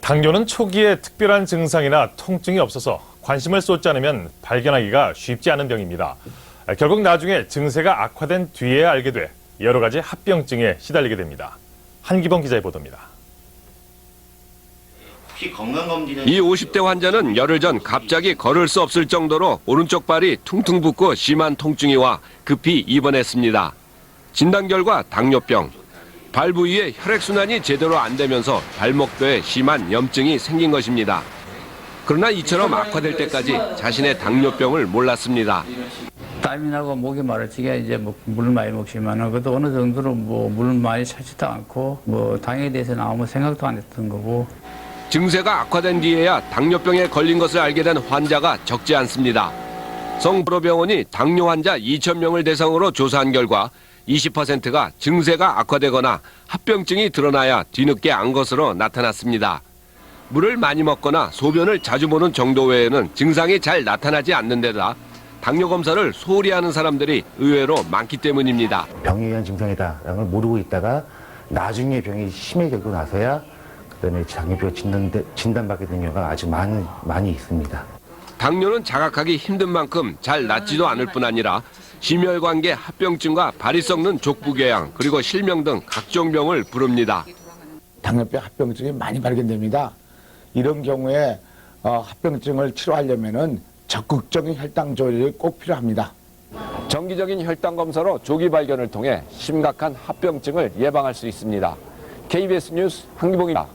당뇨는 초기에 특별한 증상이나 통증이 없어서 관심을 쏟지 않으면 발견하기가 쉽지 않은 병입니다. 결국 나중에 증세가 악화된 뒤에 알게 돼 여러 가지 합병증에 시달리게 됩니다. 한기범 기자의 보도입니다. 이 50대 환자는 열흘 전 갑자기 걸을 수 없을 정도로 오른쪽 발이 퉁퉁 붓고 심한 통증이 와 급히 입원했습니다. 진단 결과 당뇨병. 발 부위에 혈액순환이 제대로 안 되면서 발목뼈에 심한 염증이 생긴 것입니다. 그러나 이처럼 악화될 때까지 자신의 당뇨병을 몰랐습니다. 땀이 나고 목이 마르지게 이제 뭐 물을 많이 먹지만은 그래도 어느 정도로 뭐 물을 많이 차지도 않고 뭐 당에 대해서는 아무 생각도 안 했던 거고 증세가 악화된 뒤에야 당뇨병에 걸린 것을 알게 된 환자가 적지 않습니다. 성브로병원이 당뇨 환자 2,000명을 대상으로 조사한 결과 20%가 증세가 악화되거나 합병증이 드러나야 뒤늦게 안 것으로 나타났습니다. 물을 많이 먹거나 소변을 자주 보는 정도 외에는 증상이 잘 나타나지 않는 데다 당뇨 검사를 소홀히 하는 사람들이 의외로 많기 때문입니다. 병에 의한 증상이다라는 걸 모르고 있다가 나중에 병이 심해지고 나서야 그다음에 장기병 진단 진단받게 되는 경우가 아주 많이 많이 있습니다. 당뇨는 자각하기 힘든 만큼 잘 낫지도 않을 뿐 아니라 심혈관계 합병증과 발이 썩는 족부궤양 그리고 실명 등 각종 병을 부릅니다. 당뇨병 합병증이 많이 발견됩니다. 이런 경우에 어, 합병증을 치료하려면은 적극적인 혈당 조절이 꼭 필요합니다. 정기적인 혈당 검사로 조기 발견을 통해 심각한 합병증을 예방할 수 있습니다. KBS 뉴스 한기봉입니다.